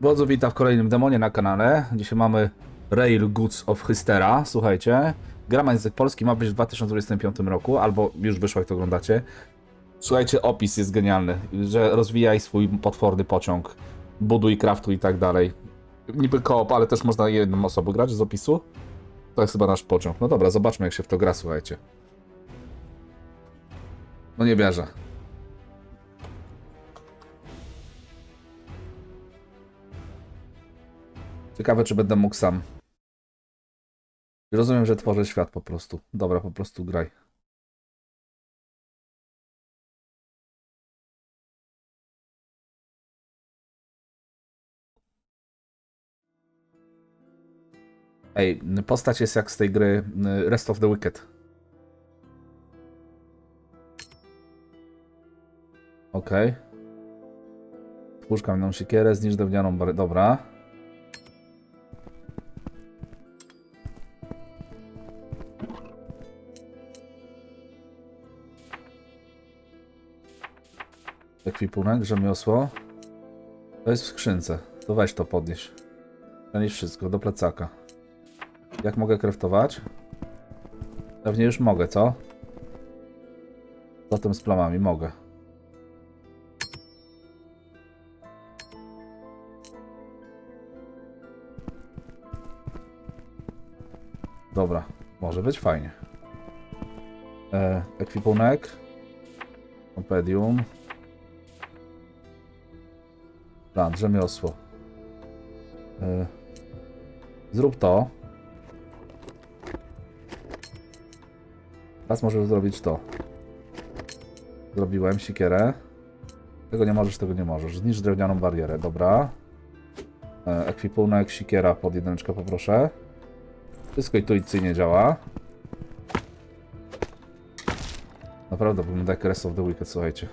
Wodzu witam w kolejnym demonie na kanale. Dzisiaj mamy Rail Goods of Hystera. Słuchajcie, gra ma język polski, ma być w 2025 roku, albo już wyszło jak to oglądacie. Słuchajcie, opis jest genialny, że rozwijaj swój potworny pociąg, buduj, craftuj i tak dalej. Niby koop, ale też można jedną osobą grać z opisu. To jest chyba nasz pociąg. No dobra, zobaczmy jak się w to gra, słuchajcie. No nie wierzę. Ciekawe, czy będę mógł sam. Rozumiem, że tworzę świat po prostu. Dobra, po prostu graj. Ej, postać jest jak z tej gry y, Rest of the Wicked. Okej. Okay. Twórz kamienną siekierę, zniszcz drewnianą barę. Dobra. Ekwipunek, rzemiosło. To jest w skrzynce. To weź to podnieś. Przenieś wszystko do plecaka. Jak mogę kraftować? Pewnie już mogę, co? Zatem z plamami mogę. Dobra, może być fajnie. E, ekwipunek. Kompedium. Plan, rzemiosło. E, zrób to. Teraz możesz zrobić to. Zrobiłem sikierę. Tego nie możesz, tego nie możesz. Zniszcz drewnianą barierę, dobra. E, ekwipunek, sikiera pod jedyneczkę poproszę. Wszystko intuicyjnie działa. Naprawdę wygląda jak of the Wicked, słuchajcie.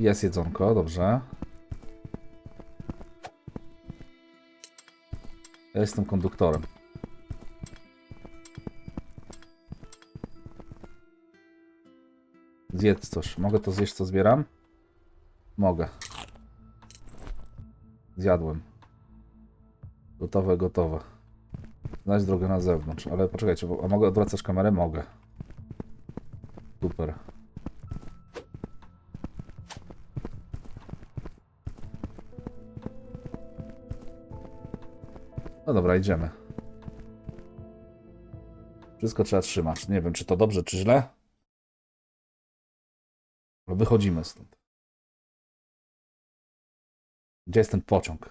Jest jedzonko, dobrze. Ja jestem konduktorem. Zjedz coś. Mogę to zjeść, co zbieram? Mogę. Zjadłem. Gotowe, gotowe. Znajdź drogę na zewnątrz. Ale poczekajcie, a mogę odwracać kamerę? Mogę. No dobra, idziemy. Wszystko trzeba trzymać. Nie wiem, czy to dobrze, czy źle. Ale wychodzimy stąd. Gdzie jest ten pociąg?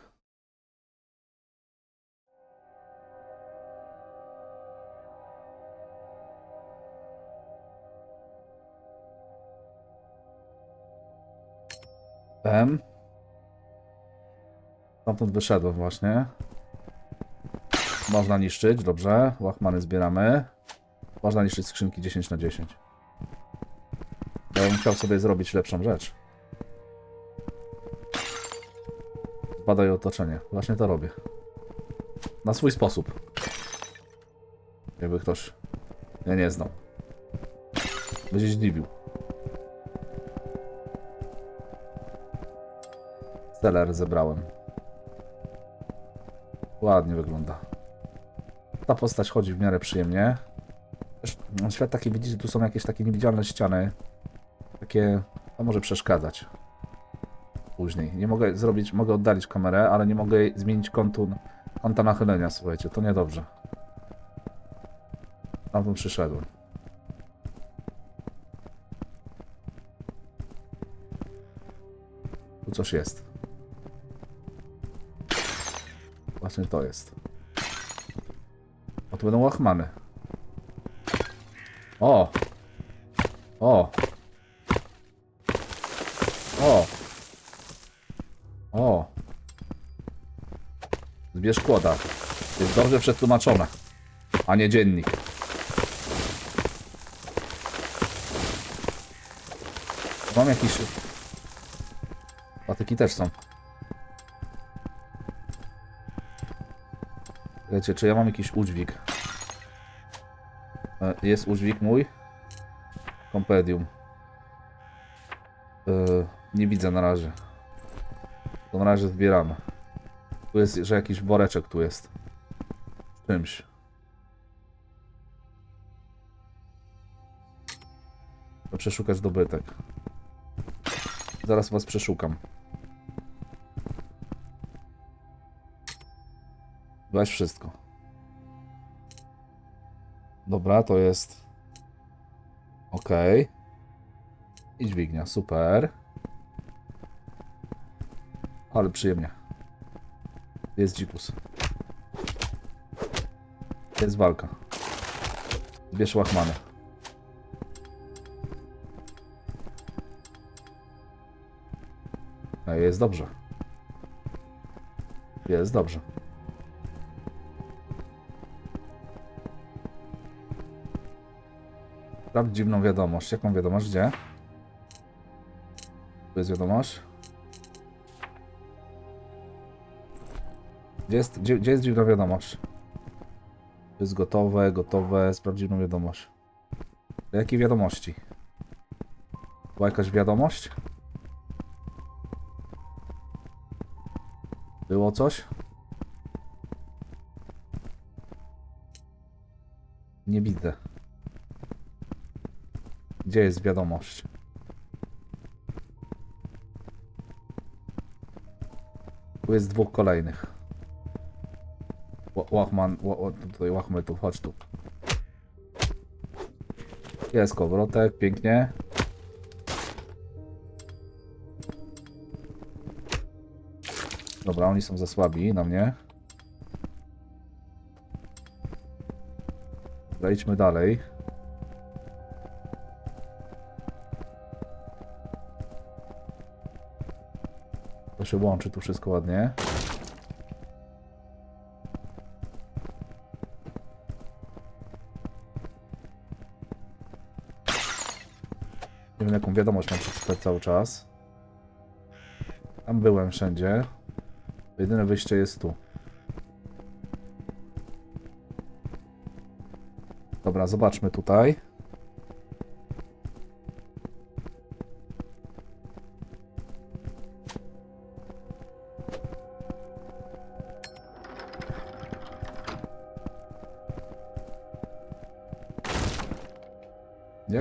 M. Stamtąd wyszedłem właśnie. Można niszczyć, dobrze. Łachmany zbieramy. Można niszczyć skrzynki 10 na 10. Ja bym chciał sobie zrobić lepszą rzecz. Badaj otoczenie. Właśnie to robię. Na swój sposób. Jakby ktoś ja nie znał. Będzie zdziwił. Steller zebrałem. Ładnie wygląda. Ta postać chodzi w miarę przyjemnie. Świat taki widzicie, tu są jakieś takie niewidzialne ściany. Takie, to może przeszkadzać. Później. Nie mogę zrobić, mogę oddalić kamerę, ale nie mogę zmienić kątu, kąta nachylenia, słuchajcie, to niedobrze. Tamtąd przyszedłem. Tu coś jest. Właśnie to jest. To będą łachmany. O! O! O! O! Zbierz kłoda. Jest dobrze przetłumaczone. A nie dziennik. Mam jakiś... Patyki też są. Wiecie, czy ja mam jakiś udźwig? E, Jest udźwig mój? Kompedium. Yy, nie widzę na razie. To na razie zbieramy. Tu jest, że jakiś woreczek tu jest. Czymś. To przeszukać dobytek. Zaraz was przeszukam. Weź wszystko. Dobra, to jest. Ok. I dźwignia, super. Ale przyjemnie. Jest dzikus. Jest walka. Bierz łachmany. Jest dobrze. Jest dobrze. Sprawdź dziwną wiadomość. Jaką wiadomość? Gdzie? Tu jest wiadomość. Gdzie jest, gdzie, gdzie jest dziwna wiadomość? To jest gotowe, gotowe. Sprawdź dziwną wiadomość. Do jakiej wiadomości? Była jakaś wiadomość? Było coś? Nie widzę. Gdzie jest wiadomość? Tu jest dwóch kolejnych. Ła- Łachman, ła- ła- tutaj łachmy tu, chodź tu. Jest kowrotek, pięknie. Dobra, oni są za słabi na mnie. Idźmy dalej. To się łączy tu wszystko ładnie. Nie wiem jaką wiadomość mam przeczytać cały czas. Tam byłem wszędzie. Jedyne wyjście jest tu. Dobra, zobaczmy tutaj.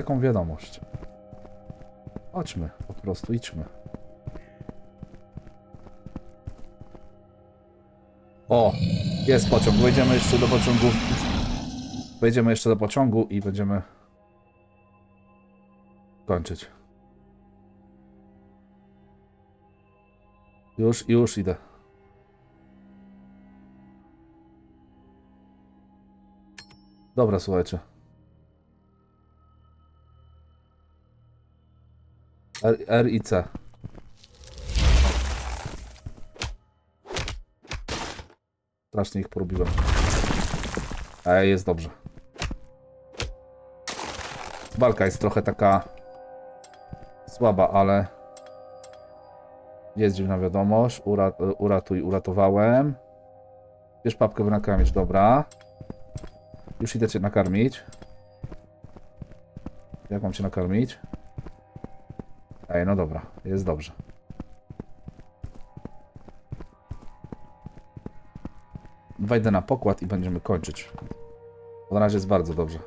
Jaką wiadomość? Chodźmy, po prostu idźmy. O, jest pociąg. Wejdziemy jeszcze do pociągu. Wejdziemy jeszcze do pociągu i będziemy kończyć. Już, już idę. Dobra, słuchajcie. R, R i C. Strasznie ich porobiłem. Ej, jest dobrze. Walka jest trochę taka słaba, ale jest dziwna wiadomość. Ura, uratuj, uratowałem. Bierz papkę by nakarmić, dobra. Już idę cię nakarmić. Jak mam cię nakarmić? Ej, no dobra, jest dobrze. Wejdę na pokład i będziemy kończyć. Na razie jest bardzo dobrze.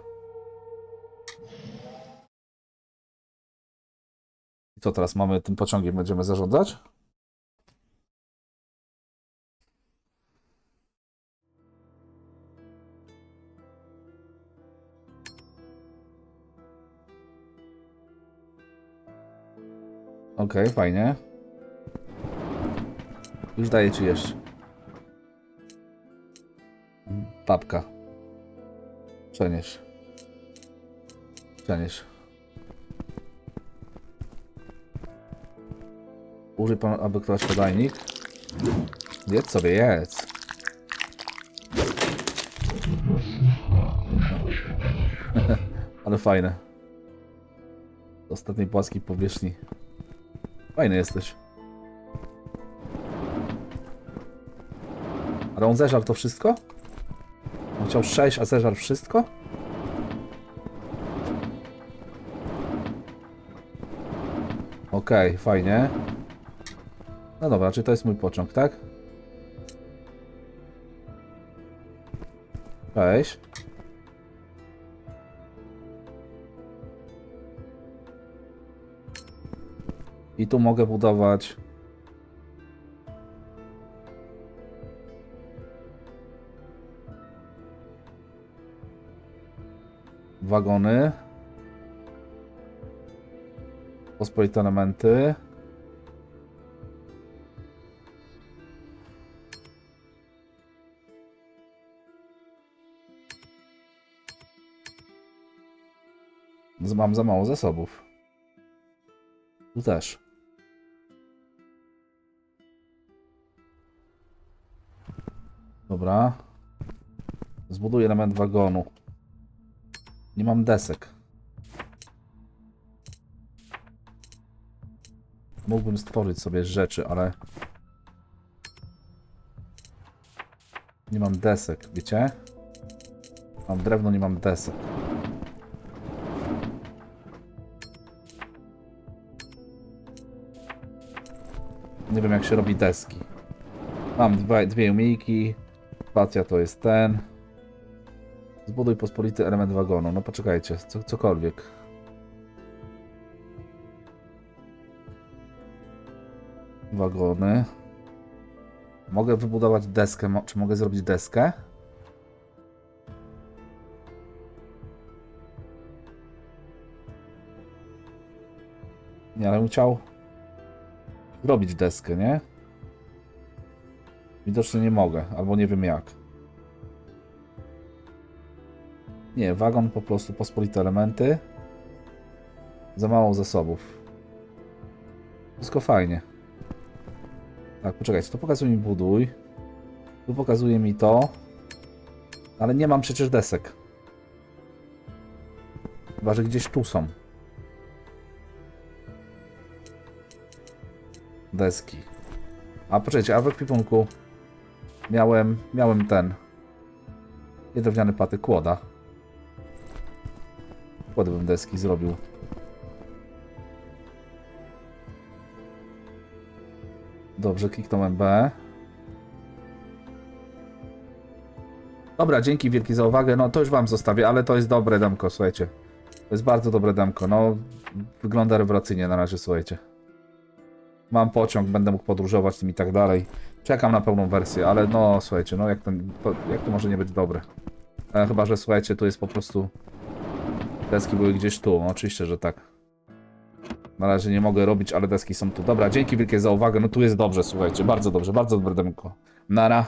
I co teraz mamy tym pociągiem będziemy zarządzać? Okej, fajnie. Już daję ci jeszcze. Papka. Przenieś. Przenieś. Użyj pan, aby ktoś podajnik. Jedz sobie, jedz. Ale fajne. Z ostatniej płaskiej powierzchni. Fajny jesteś. Ale on zeżarł to wszystko? On chciał 6, a zeżarł wszystko? Okej, fajnie. No dobra, czy to jest mój pociąg, tak? Cześć. I tu mogę budować wagony. Pospolite elementy. Mam za mało zasobów. Tu też. Dobra. Zbuduję element wagonu. Nie mam desek. Mógłbym stworzyć sobie rzeczy, ale... Nie mam desek, wiecie? Mam drewno, nie mam desek. Nie wiem jak się robi deski. Mam dwa, dwie umiejki. Spacja to jest ten. Zbuduj pospolity element wagonu. No poczekajcie, co, cokolwiek. Wagony. Mogę wybudować deskę. Mo- Czy mogę zrobić deskę? Nie, ale bym chciał zrobić deskę, nie? Widocznie nie mogę, albo nie wiem jak. Nie, wagon po prostu pospolite elementy. Za mało zasobów. Wszystko fajnie. Tak, poczekajcie, to pokazuje mi buduj. Tu pokazuje mi to. Ale nie mam przecież desek. Chyba, że gdzieś tu są. Deski. A poczekajcie, a w ekwipunku miałem, miałem ten. Nie drewniany paty, kłoda. Kłody bym deski zrobił. Dobrze, kliknąłem B. Dobra, dzięki wielki za uwagę. No to już wam zostawię, ale to jest dobre demko, słuchajcie. To jest bardzo dobre demko. No, wygląda rewelacyjnie na razie, słuchajcie. Mam pociąg, będę mógł podróżować tym i tak dalej. Czekam na pełną wersję, ale no, słuchajcie, no jak, ten, to, jak to może nie być dobre? E, chyba, że słuchajcie, tu jest po prostu... Deski były gdzieś tu, no, oczywiście, że tak. Na razie nie mogę robić, ale deski są tu. Dobra, dzięki wielkie za uwagę. No tu jest dobrze, słuchajcie, bardzo dobrze, bardzo dobre demko. Nara.